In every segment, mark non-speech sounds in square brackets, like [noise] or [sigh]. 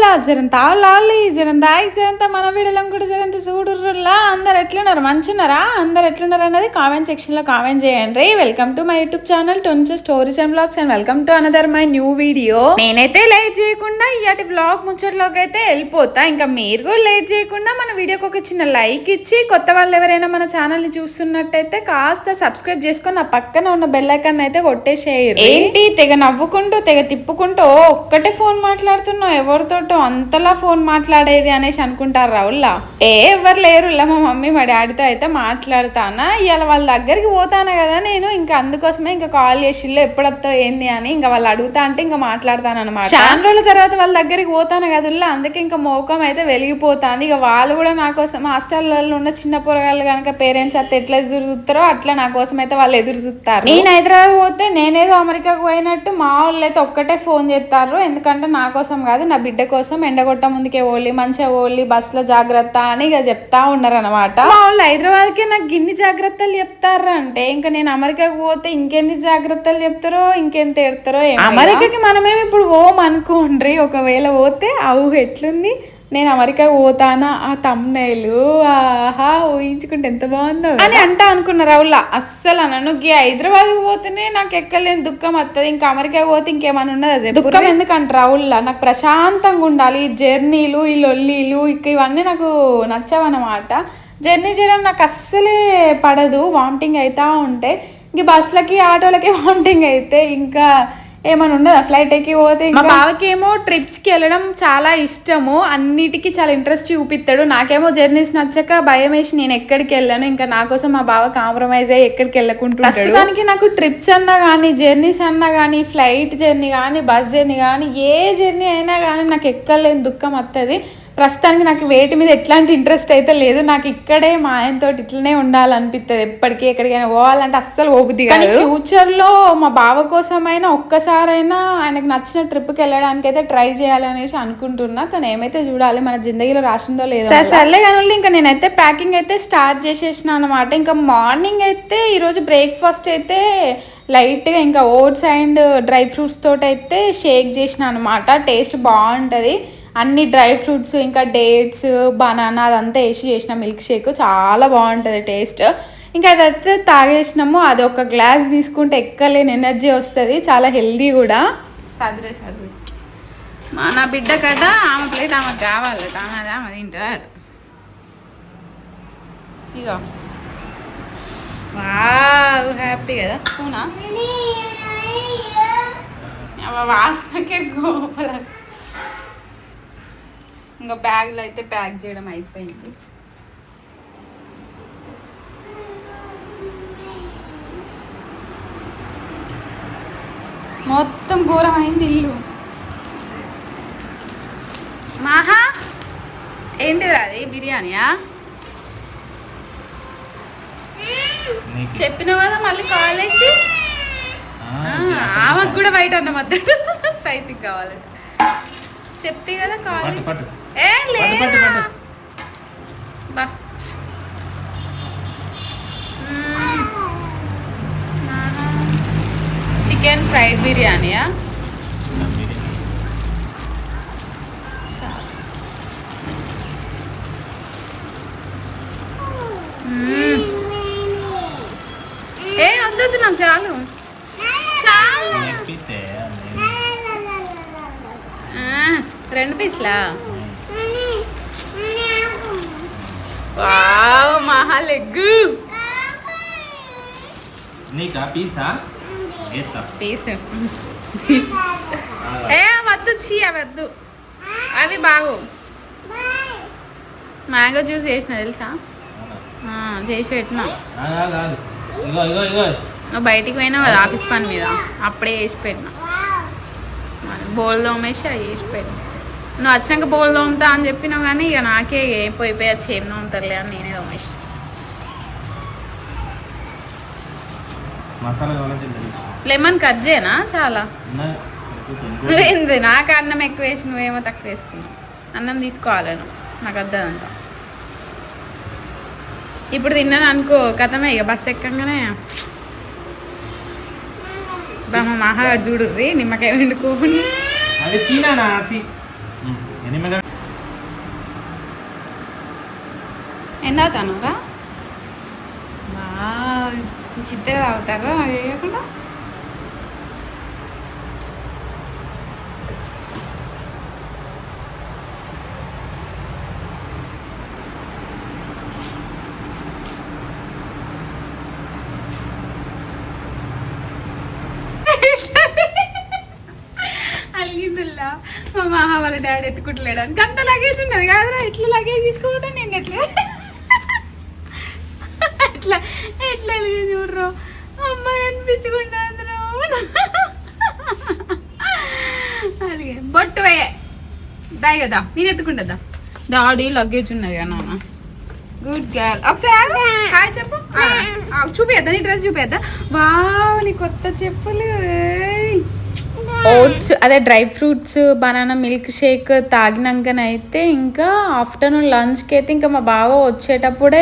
అవులా జరంత అవులాలి జరంత ఆయ్ జరంత మన వీడియోలో కూడా జరంత చూడుర్రులా అందరు ఎట్లున్నారు? మంచున్నారా అందరు ఎట్లున్నారు అన్నది కామెంట్ సెక్షన్లో కామెంట్ చేయండి. Welcome to my YouTube channel tons stories and blogs and welcome to another my new video నేనైతే లేట్ చేయకుండా ఇయాటి బ్లాగ్ ముచ్చట్లోకి అయితే వెళ్ళిపోతా. ఇంకా మీరు కూడా లేట్ చేయకుండా మన వీడియోకి ఒక చిన్న లైక్ ఇచ్చి కొత్త వాళ్ళు ఎవరైనా మన ఛానల్ని చూస్తున్నట్టయితే కాస్త సబ్స్క్రైబ్ చేసుకొని నా పక్కన ఉన్న బెల్ అయితే కొట్టేసేయరు ఏంటి? తెగ నవ్వుకుంటూ తెగ తిప్పుకుంటూ ఒక్కటే ఫోన్ మాట్లాడుతున్నావు. ఎవరితో ఎవరితోటో అంతలా ఫోన్ మాట్లాడేది అనేసి అనుకుంటారు రావుల్లా? ఏ ఎవరు లేరు. మా మమ్మీ మా డాడీతో అయితే మాట్లాడతానా? ఇవాళ వాళ్ళ దగ్గరికి పోతాను కదా నేను. ఇంకా అందుకోసమే ఇంకా కాల్ చేసిళ్ళు ఎప్పుడొస్తో ఏంది అని ఇంకా వాళ్ళు అడుగుతా అంటే ఇంకా మాట్లాడతాను అనమాట చాలా రోజుల తర్వాత వాళ్ళ దగ్గరికి పోతాను కదుల్లా అందుకే ఇంకా మోకం అయితే వెలిగిపోతాంది. ఇక వాళ్ళు కూడా నా కోసం హాస్టల్లో ఉన్న చిన్న పొరగాళ్ళు కనుక పేరెంట్స్ అయితే ఎట్లా ఎదురు చూస్తారో అట్లా నా కోసం అయితే వాళ్ళు ఎదురు చూస్తారు. నేను హైదరాబాద్ పోతే నేనేదో అమెరికాకు పోయినట్టు మా వాళ్ళు అయితే ఒక్కటే ఫోన్ చేస్తారు. ఎందుకంటే నా కోసం కాదు నా బిడ్డ కోసం ఎండగొట్ట ముందుకే ఓలి మంచిగా ఓలి బస్సులో జాగ్రత్త అని ఇక చెప్తా ఉన్నారు అనమాట మా వాళ్ళు హైదరాబాద్కే నాకు గిన్ని జాగ్రత్తలు చెప్తారు అంటే ఇంకా నేను అమెరికాకు పోతే ఇంకెన్ని జాగ్రత్తలు చెప్తారో ఇంకెంత ఎడతారో. అమెరికాకి మనమేమి ఇప్పుడు ఓం అనుకోండ్రి ఒకవేళ పోతే అవు ఎట్లుంది నేను అమెరికా పోతానా? ఆ తమ్నైలు ఆహా ఊహించుకుంటే ఎంత బాగుందో అని అంటా అనుకున్న రావుల అస్సలు అనను గీ హైదరాబాద్ పోతేనే నాకు ఎక్కలేని దుఃఖం వస్తుంది ఇంకా అమెరికా పోతే ఇంకేమైనా ఉన్నదా? దుఃఖం ఎందుకంటే రావుల్లా నాకు ప్రశాంతంగా ఉండాలి ఈ జర్నీలు ఈ లొల్లీలు ఇక ఇవన్నీ నాకు నచ్చవన్నమాట. జర్నీ చేయడం నాకు అస్సలే పడదు వామిటింగ్ అవుతా ఉంటే. ఇంక బస్సులకి ఆటోలకి [laughs] వామిటింగ్ అయితే ఇంకా ఏమైనా ఉండదా ఫ్లైట్ ఎక్కి పోతే మా బావకి ఏమో ట్రిప్స్కి వెళ్ళడం చాలా ఇష్టము. అన్నిటికీ చాలా ఇంట్రెస్ట్ చూపిస్తాడు. నాకేమో జర్నీస్ నచ్చక భయం వేసి నేను ఎక్కడికి వెళ్ళాను. ఇంకా నా కోసం మా బావ కాంప్రమైజ్ అయ్యి ఎక్కడికి వెళ్ళకుంటున్నాడు ప్రస్తుతానికి నాకు ట్రిప్స్ అన్నా కానీ జర్నీస్ అన్నా కానీ ఫ్లైట్ జర్నీ కానీ బస్ జర్నీ కానీ ఏ జర్నీ అయినా కానీ నాకు ఎక్కలేని దుఃఖం వస్తుంది ప్రస్తుతానికి నాకు వేటి మీద ఎట్లాంటి ఇంట్రెస్ట్ అయితే లేదు. నాకు ఇక్కడే మా ఆయనతో ఇట్లనే ఉండాలనిపిస్తుంది ఎప్పటికీ ఎక్కడికైనా పోవాలంటే అస్సలు ఓబుద్ది కానీ ఫ్యూచర్లో మా బావ కోసమైనా ఒక్కసారైనా ఆయనకు నచ్చిన ట్రిప్కి వెళ్ళడానికి అయితే ట్రై చేయాలనేసి అనుకుంటున్నా. కానీ ఏమైతే చూడాలి మన జిందగీలో రాసిందో లేదో సరే సర్లే కానీ ఇంకా నేనైతే ప్యాకింగ్ అయితే స్టార్ట్ చేసేసిన అనమాట ఇంకా మార్నింగ్ అయితే ఈరోజు బ్రేక్ఫాస్ట్ అయితే లైట్గా ఇంకా ఓట్స్ అండ్ డ్రై ఫ్రూట్స్ తోటి అయితే షేక్ చేసిన అనమాట టేస్ట్ బాగుంటుంది. అన్ని డ్రై ఫ్రూట్స్ ఇంకా డేట్స్ బనానా అదంతా వేసి చేసిన మిల్క్ షేక్. చాలా బాగుంటుంది టేస్ట్. ఇంకా అదైతే తాగేసినాము. అది ఒక గ్లాస్ తీసుకుంటే ఎక్కలేని ఎనర్జీ వస్తుంది. చాలా హెల్దీ కూడా. సదిరే సదిరే మా నా బిడ్డ కట ఆమె ప్లేట్ ఆమెకు కావాలట ఆమె అది ఆమె తింటాడు ఇగో. వావ్ హ్యాపీ కదా. స్పూనా? వాసనకే గోపల. ఇంకా బ్యాగ్లో అయితే ప్యాక్ చేయడం అయిపోయింది. మొత్తం ఘోరమైంది ఇల్లు. మాహా! ఏంటిది అది? బిర్యానీయా? చెప్పిన కదా మళ్ళీ కాల్ చేసి? ఆమెకు కూడా బయట అన్నం వద్దు స్పైసీ కావాలంట. చెప్తే కదా కాల్. ఏ లేదా. బా. Chicken fried బిర్యానీయా. ఏ వద్దొద్దు నాకు చాలు. చాలు రెండు పీస్లా వావ్ మహా లెగ్గు. నీకా? పీసా? ఏ వద్దు చీ అవి వద్దు అవి బాగు. మ్యాంగో జ్యూస్ చేసిన తెలుసా? ఆ, చేసి పెట్టినా. ఇగో ఇగో ఇగో. నువ్వు బయటికి పోయినావు కదా ఆఫీస్ పని మీద. అప్పుడే వేసి పెట్టినా. బోల్ తోమేసి అవి వేసి పెట్టినా. నువ్వు వచ్చినాక బోల్ తోముతా అని చెప్పినావు కానీ ఇక నాకే పోయి పోయి వచ్చి ఏం తోముతారులే అని నేనే తోమేసి మసాలా. లెమన్ కట్ చేయనా? చాలా. నువ్వేంది నాకు అన్నం ఎక్కువ వేసి నువ్వేమో తక్కువ వేసుకున్నావు అన్నం తీసుకోవాలి నువ్వు నాకు వద్దదంతా ఇప్పుడు తిన్నాను అనుకో కథమే ఇక బస్ ఎక్కంగానే. బామ్మ మహాగా చూడు రీ నిమ్మకాయ వండుకోని అది చీనానా? చీ. ఎనిమిది ఎన్న తాగుతారు చిత్తగా అది వేయకుండా మా మామ వాళ్ళ డాడీ ఎత్తుకుంటలేడానికి అంత లగేజ్ ఉన్నది కాదురా ఇట్లా లగేజ్ తీసుకోపోతే నేను ఎట్లా? ఎట్లా ఎట్లా చూడరు అమ్మాయి అనిపించకుండా అలాగే బొట్టు వేయ. దాయి కదా నేను ఎత్తుకుంటుందా డాడీ లగేజ్ ఉన్నది కదా నాన్న. గుడ్ గర్ల్ ఒకసారి హాయ్ చెప్పు. చూపేద్దా? నీ డ్రెస్ చూపేద్దా? వావ్ నీ కొత్త చెప్పులు. ఓట్స్ అదే dry fruits banana milk shake తాగినాకనైతే ఇంకా ఆఫ్టర్నూన్ లంచ్కి అయితే ఇంకా మా బావ వచ్చేటప్పుడే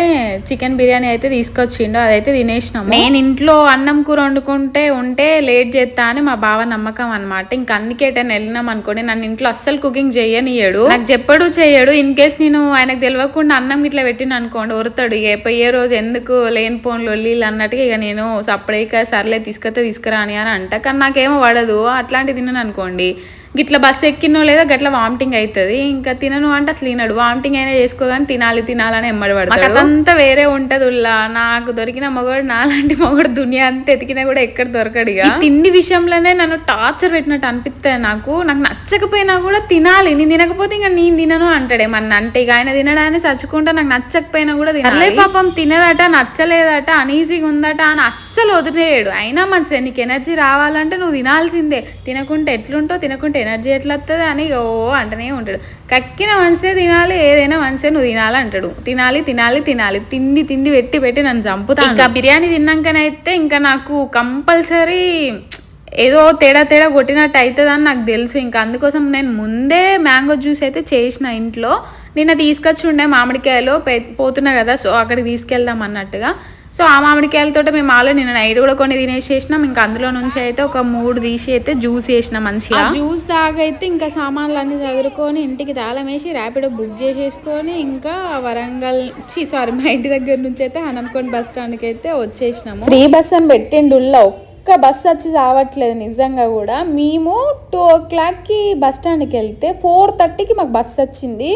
చికెన్ బిర్యానీ అయితే తీసుకొచ్చిండు. అదైతే తినేసినాము. నేను ఇంట్లో అన్నం కూర వండుకుంటే ఉంటే లేట్ చేస్తా అని మా బావ నమ్మకం అనమాట ఇంకా అందుకే ఎటైనా వెళ్ళినాం అనుకోండి నన్ను ఇంట్లో అస్సలు కుకింగ్ చేయనియడు నాకు చెప్పడు చేయడు. ఇన్ కేస్ నేను ఆయనకు తెలియకుండా అన్నం ఇట్లా పెట్టిన అనుకోండి ఒరుతాడు ఇక పోయే రోజు ఎందుకు లేని పోన్లు అన్నట్టుగా ఇక నేను సపరేట్గా సర్లే తీసుకొస్తే తీసుకురాని అని అంట. కానీ నాకేమో పడదు. అట్లాంటి తినను అనుకోండి గిట్ల బస్సు ఎక్కినో లేదా గట్ల వామిటింగ్ అవుతుంది ఇంకా తినను అంటే అసలు తినడు. వామిటింగ్ అయినా చేసుకోగాని తినాలి తినాలని ఎమ్మడి పడతాడు. అదంతా వేరే ఉంటది ఉల్లా. నాకు దొరికిన మగవాడు నాలాంటి మగవాడు దునియా అంతా ఎతికినా కూడా ఎక్కడ దొరకడు ఇక. తిండి విషయంలోనే నన్ను టార్చర్ పెట్టినట్టు అనిపిస్తుంది నాకు. నాకు నచ్చకపోయినా కూడా తినాలి. నేను తినకపోతే ఇంకా నేను తినను అంటాడే మన అంటే ఇక ఆయన తినడాన్ని చచ్చుకుంటా నాకు నచ్చకపోయినా కూడా తినాలి. పాపం తినదట నచ్చలేదట అనీజీగా ఉందట అని అస్సలు వదిలేయడు అయినా మంచిదే నీకు ఎనర్జీ రావాలంటే నువ్వు తినాల్సిందే. తినకుంటే ఎట్లుంటావు తినకుంటే ఎనర్జీ ఎట్లా వస్తుంది అని ఓ అంటనే ఉంటాడు. కక్కిన మనసే తినాలి ఏదైనా మనసే నువ్వు తినాలి అంటాడు. తినాలి తినాలి తినాలి. తిండి తిండి పెట్టి పెట్టి నన్ను చంపుతా ఇంకా బిర్యానీ తిన్నాకనైతే ఇంకా నాకు కంపల్సరీ ఏదో తేడా తేడా కొట్టినట్టు అవుతుంది అని నాకు తెలుసు. ఇంకా అందుకోసం నేను ముందే మ్యాంగో జ్యూస్ అయితే చేసిన ఇంట్లో. నిన్న తీసుకొచ్చి ఉండే మామిడికాయలు పోతున్నా కదా సో అక్కడికి తీసుకెళ్దాం అన్నట్టుగా. సో ఆ మామిడికాయలతో మేము ఆలో నిన్న నైట్ కూడా కొన్ని తినేసేసినాం. ఇంకా అందులో నుంచి అయితే ఒక మూడు తీసి అయితే జ్యూస్ చేసినాం మంచిగా. జ్యూస్ దాగైతే ఇంకా సామాన్లు అన్ని చదువుకొని ఇంటికి తాళం వేసి ర్యాపిడో బుక్ చేసేసుకొని ఇంకా వరంగల్ చి సారీ మా ఇంటి దగ్గర నుంచి అయితే హనంకొండ బస్ స్టాండ్కి అయితే వచ్చేసినాము. ఫ్రీ బస్ అని పెట్టిండుల్లో ఒక్క బస్ వచ్చి రావట్లేదు నిజంగా కూడా. మేము టూ ఓ క్లాక్కి బస్ స్టాండ్కి వెళ్తే ఫోర్ థర్టీకి మాకు బస్ వచ్చింది.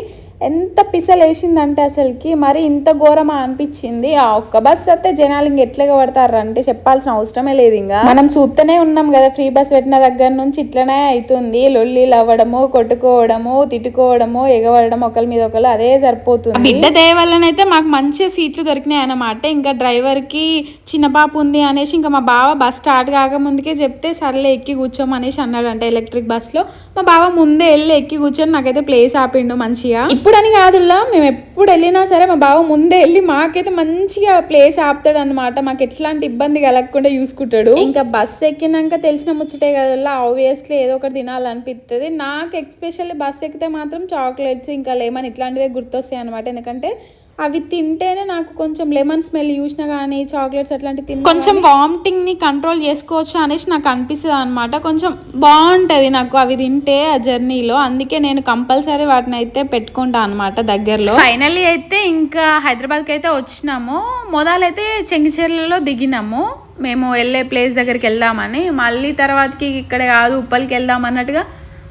ఎంత పిసలేసిందంటే అసలుకి మరి ఇంత ఘోరమా అనిపించింది. ఆ ఒక్క బస్ వస్తే జనాలు ఇంక ఎట్లాగా పడతారు అంటే చెప్పాల్సిన అవసరమే లేదు ఇంకా మనం చూస్తూనే ఉన్నాం కదా ఫ్రీ బస్ పెట్టిన దగ్గర నుంచి ఇట్లనే అవుతుంది లొల్లీలు అవ్వడము కొట్టుకోవడము తిట్టుకోవడము ఎగవడము ఒకరి మీద ఒకరు అదే సరిపోతుంది. బిడ్డ దయ వల్లనైతే మాకు మంచి సీట్లు దొరికినాయి అన్నమాట. ఇంకా డ్రైవర్కి చిన్న పాప ఉంది అనేసి ఇంకా మా బావ బస్ స్టార్ట్ కాకముందుకే చెప్తే సర్లే ఎక్కి కూర్చోమనేసి అన్నాడంట ఎలక్ట్రిక్ బస్లో మా బావ ముందే వెళ్ళి ఎక్కి కూర్చొని నాకైతే ప్లేస్ ఆపిండు మంచిగా. ఇప్పుడని కాదుల్లా మేము ఎప్పుడు వెళ్ళినా సరే మా బావ ముందే వెళ్ళి మాకైతే మంచిగా ప్లేస్ ఆపుతాడు అనమాట మాకు ఎట్లాంటి ఇబ్బంది కలగకుండా చూసుకుంటాడు ఇంకా బస్ ఎక్కినాక తెలిసిన ముచ్చటే కదా ఆబ్వియస్లీ ఏదో ఒకటి తినాలనిపిస్తుంది నాకు ఎక్స్పెషల్లీ బస్ ఎక్కితే మాత్రం చాక్లెట్స్ ఇంకా లేమని ఇట్లాంటివే గుర్తొస్తాయి అనమాట ఎందుకంటే అవి తింటేనే నాకు కొంచెం లెమన్ స్మెల్ చూసినా కానీ చాక్లెట్స్ అట్లాంటివి తిన్నా కొంచెం వామిటింగ్ని కంట్రోల్ చేసుకోవచ్చు అనేసి నాకు అనిపిస్తుంది అనమాట కొంచెం బాగుంటది నాకు అవి తింటే ఆ జర్నీలో అందుకే నేను కంపల్సరీ వాటిని అయితే పెట్టుకుంటా అనమాట దగ్గరలో. ఫైనల్లీ అయితే ఇంకా హైదరాబాద్కి అయితే వచ్చినాము. మొదలైతే చెంగిచెర్లలో దిగినాము. మేము వెళ్ళే ప్లేస్ దగ్గరికి వెళ్దామని. మళ్ళీ తర్వాతకి ఇక్కడ కాదు ఉప్పల్కి వెళ్దాం అన్నట్టుగా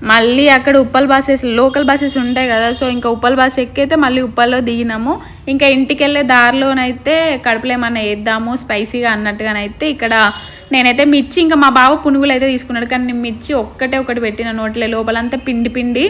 మళ్ళీ అక్కడ ఉప్పల్ బస్సెస్ లోకల్ బస్సెస్ ఉంటాయి కదా సో ఇంకా ఉప్పల్ బస్ ఎక్కైతే మళ్ళీ ఉప్పల్లో దిగినాము. ఇంకా ఇంటికి వెళ్ళే దారిలోనైతే కడుపులో ఏమన్నా వేద్దాము స్పైసీగా అన్నట్టుగానైతే ఇక్కడ నేనైతే మిర్చి ఇంకా మా బావ పునుగులు అయితే తీసుకున్నాడు. కానీ నేను మిర్చి ఒక్కటే ఒకటి పెట్టిన నోట్లే లోపలంతా పిండి పిండి.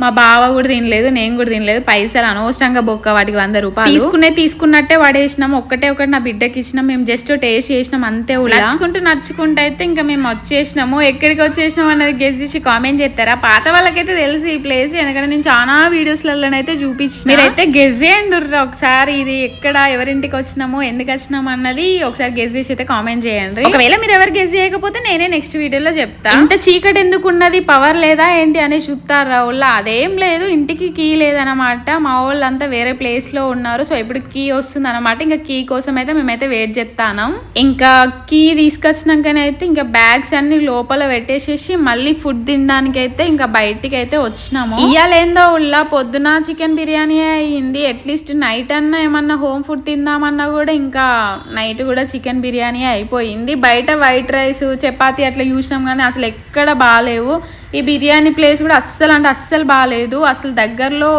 మా బావ కూడా తినలేదు నేను కూడా తినలేదు. పైసలు అనవసరంగా బొక్క వాటికి వంద రూపాయలు. తీసుకునే తీసుకున్నట్టే పడేసినాం ఒక్కటే ఒకటి నా బిడ్డకి ఇచ్చినాం. మేము జస్ట్ టేస్ట్ చేసినాం అంతే కూడా. నడుచుకుంటూ నడుచుకుంటూ అయితే ఇంకా మేము వచ్చేసినాము. ఎక్కడికి వచ్చేసినాం అన్నది గెస్ చేసి కామెంట్ చేస్తారా? పాత వాళ్ళకైతే తెలుసు ఈ ప్లేస్ ఎందుకంటే నేను చాలా వీడియోస్లలోనైతే చూపించిన. మీరైతే గెస్ చేయండి ఒకసారి. ఇది ఎక్కడ ఎవరింటికి వచ్చినామో ఎందుకు వచ్చినాము అన్నది ఒకసారి గెస్ చేసి అయితే కామెంట్ చేయండి. ఒకవేళ మీరు ఎవరు గెస్ చేయకపోతే నేనే నెక్స్ట్ వీడియోలో చెప్తా. ఇంత చీకటి ఎందుకు ఉన్నది? పవర్ లేదా ఏంటి? అని చూస్తారా వాళ్ళ అదేం లేదు ఇంటికి కీ లేదనమాట మా వాళ్ళంతా వేరే ప్లేస్లో ఉన్నారు సో ఇప్పుడు కీ వస్తుంది అనమాట ఇంకా కీ కోసం అయితే మేమైతే వెయిట్ చేస్తాను ఇంకా కీ తీసుకొచ్చినాకనే అయితే ఇంకా బ్యాగ్స్ అన్ని లోపల పెట్టేసేసి మళ్ళీ ఫుడ్ తినడానికి అయితే ఇంకా బయటికి అయితే వచ్చినాము. ఇయ్యాలేందో ఉల్లా పొద్దున చికెన్ బిర్యానీ అయింది అట్లీస్ట్ నైట్ అన్నా ఏమన్నా హోమ్ ఫుడ్ తిందామన్నా కూడా ఇంకా నైట్ కూడా చికెన్ బిర్యానీ అయిపోయింది. బయట వైట్ రైస్ చపాతి అట్లా చూసినాం కానీ అసలు ఎక్కడ బాగాలేవు ఈ బిర్యానీ ప్లేస్ కూడా అస్సలు అంటే అస్సలు బాగాలేదు అసలు దగ్గరలో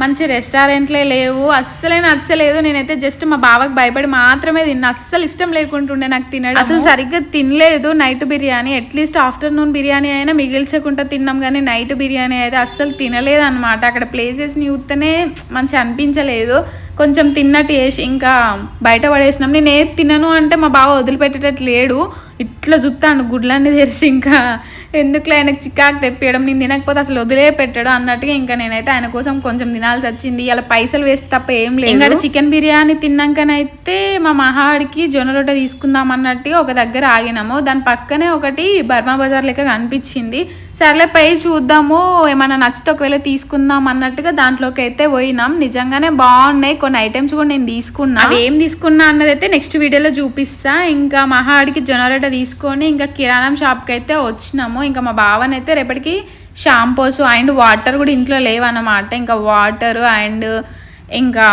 మంచి రెస్టారెంట్లే లేవు. అస్సలే నచ్చలేదు. నేనైతే జస్ట్ మా బావకి భయపడి మాత్రమే తిన్నా. అస్సలు ఇష్టం లేకుంటుండే నాకు తినడం. అసలు సరిగ్గా తినలేదు night biryani. At least afternoon biryani అయినా మిగిల్చకుండా తిన్నాం కానీ నైట్ బిర్యానీ అయితే అస్సలు తినలేదు అనమాట అక్కడ ప్లేసెస్ని చూస్తేనే మంచి అనిపించలేదు. కొంచెం తిన్నట్టు వేసి ఇంకా బయట పడేసినాం. నేను ఏది తినను అంటే మా బావ వదిలిపెట్టేటట్టు లేడు. ఇట్లా చూస్తాను గుడ్లన్నీ తెరిచి ఇంకా ఎందుకులే ఆయనకు చికాకు తెప్పియడం నేను తినకపోతే అసలు వదిలే పెట్టాడు అన్నట్టుగా ఇంకా నేనైతే ఆయన కోసం కొంచెం తినాల్సి వచ్చింది. ఇలా పైసలు వేస్ట్ తప్ప ఏం లేదు. ఇంకా చికెన్ బిర్యానీ తిన్నాకనైతే మా మహాడికి జొన్న రొట్టె తీసుకుందాం అన్నట్టుగా ఒక దగ్గర ఆగినాము. దాని పక్కనే ఒకటి బర్మా బజార్ లెక్క కనిపించింది. సర్లే పై చూద్దాము. ఏమైనా నచ్చితే ఒకవేళ తీసుకుందాం అన్నట్టుగా దాంట్లోకి అయితే పోయినాం. నిజంగానే బాగున్నాయి. కొన్ని ఐటమ్స్ కూడా నేను తీసుకున్నా. అవి ఏం తీసుకున్నా అన్నది అయితే నెక్స్ట్ వీడియోలో చూపిస్తా. ఇంకా మహాడికి జొన్న తీసుకొని ఇంకా కిరాణం షాప్కి అయితే వచ్చినాము. ఇంకా మా బావనైతే రేపటికి షాంపూస్ అండ్ వాటర్ కూడా ఇంట్లో లేవన్నమాట. ఇంకా వాటర్ అండ్ ఇంకా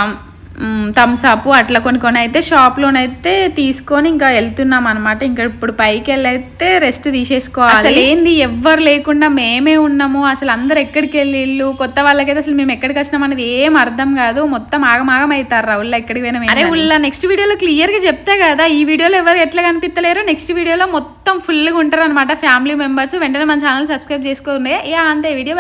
థమ్స్ అప్ అట్లా కొన్ని కొన్ని అయితే షాప్లోనైతే తీసుకొని ఇంకా వెళ్తున్నాం అనమాట ఇంకా ఇప్పుడు పైకి వెళ్ళైతే రెస్ట్ తీసేసుకోవాలి. అసలు ఏంది? ఎవ్వరు లేకుండా మేమే ఉన్నాము. అసలు అందరు ఎక్కడికి వెళ్ళిళ్ళు కొత్త వాళ్ళకైతే అసలు మేము ఎక్కడికి వచ్చినాం అనేది ఏం అర్థం కాదు. మొత్తం ఆగమాగం అవుతారు ఉల్ల ఎక్కడికి పోయినా అరే ఉల్ల నెక్స్ట్ వీడియోలో క్లియర్గా చెప్తే కదా ఈ వీడియోలో ఎవరు ఎట్లా కనిపించలేరు నెక్స్ట్ వీడియోలో మొత్తం ఫుల్గా ఉంటారు అనమాట ఫ్యామిలీ మెంబర్స్ వెంటనే మన ఛానల్ సబ్స్క్రైబ్ చేసుకోండి. యా అంతే. వీడియో